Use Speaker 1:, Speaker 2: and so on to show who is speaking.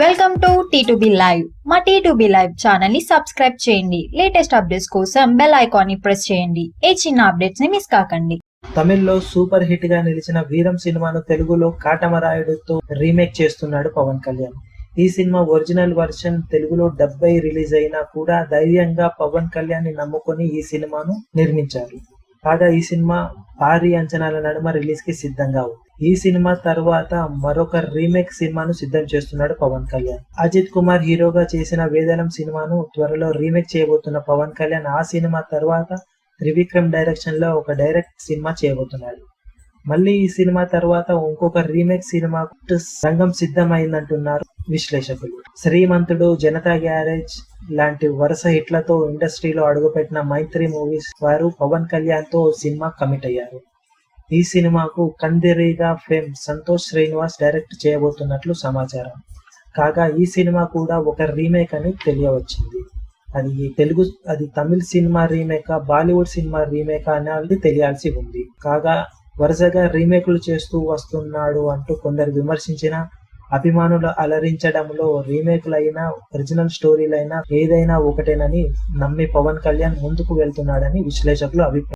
Speaker 1: Welcome to T two B live మా T two B live ఛానల్ని subscribe చేయండి. Latest updates కోసం bell ఐకాన్ని ప్రెస్ చేయండి. ఏ చిన్న అప్డేట్స్ని మిస్ కాకండి.
Speaker 2: తమిళ్ళో సూపర్ హిట్గా నిలిచిన వీరం సినిమాను తెలుగులో కాటమరాయుడుతో రీమేక్ చేస్తున్నాడు పవన్ కళ్యాణ్. ఈ సినిమా ఒరిజినల్ వర్షన్ తెలుగులో డెబ్బై రిలీజ్ అయినా కూడా ధైర్యంగా పవన్ కళ్యాణ్ని నమ్ముకొని ఈ సినిమాను నిర్మించారు. కాగా ఈ సినిమా భారీ అంచనాల నడుమ రిలీజ్కి సిద్ధంగా ఉంది. ఈ సినిమా తర్వాత మరొక రీమేక్ సినిమాను సిద్ధం చేస్తున్నాడు పవన్ కళ్యాణ్. అజిత్ కుమార్ హీరోగా చేసిన వేదనం సినిమాను త్వరలో రీమేక్ చేయబోతున్న పవన్ కళ్యాణ్ ఆ సినిమా తర్వాత త్రివిక్రమ్ డైరెక్షన్లో ఒక డైరెక్ట్ సినిమా చేయబోతున్నాడు. మళ్ళీ ఈ సినిమా తర్వాత ఇంకొక రీమేక్ సినిమా రంగం సిద్ధమైందంటున్నారు విశ్లేషకులు. శ్రీమంతుడు జనతా గ్యారేజ్ లాంటి వరుస హిట్లతో ఇండస్ట్రీలో అడుగుపెట్టిన మైత్రి మూవీస్ వారు పవన్ కళ్యాణ్తో సినిమా కమిట్ అయ్యారు. ఈ సినిమాకు కందిరీగా ఫేమ్ సంతోష్ శ్రీనివాస్ డైరెక్ట్ చేయబోతున్నట్లు సమాచారం. కాగా ఈ సినిమా కూడా ఒక రీమేక్ అని తెలియవచ్చింది. అది తెలుగు అది Tamil cinema remake Bollywood cinema remake అనేది తెలియాల్సి ఉంది. కాగా వరుసగా రీమేక్లు చేస్తూ వస్తున్నాడు అంటూ కొందరు విమర్శించిన అభిమానులు అలరించడంలో రీమేక్లైనా ఒరిజినల్ స్టోరీలైనా ఏదైనా ఒకటేనని నమ్మి పవన్ కళ్యాణ్ ముందుకు వెళ్తున్నాడని విశ్లేషకులు అభిప్రాయం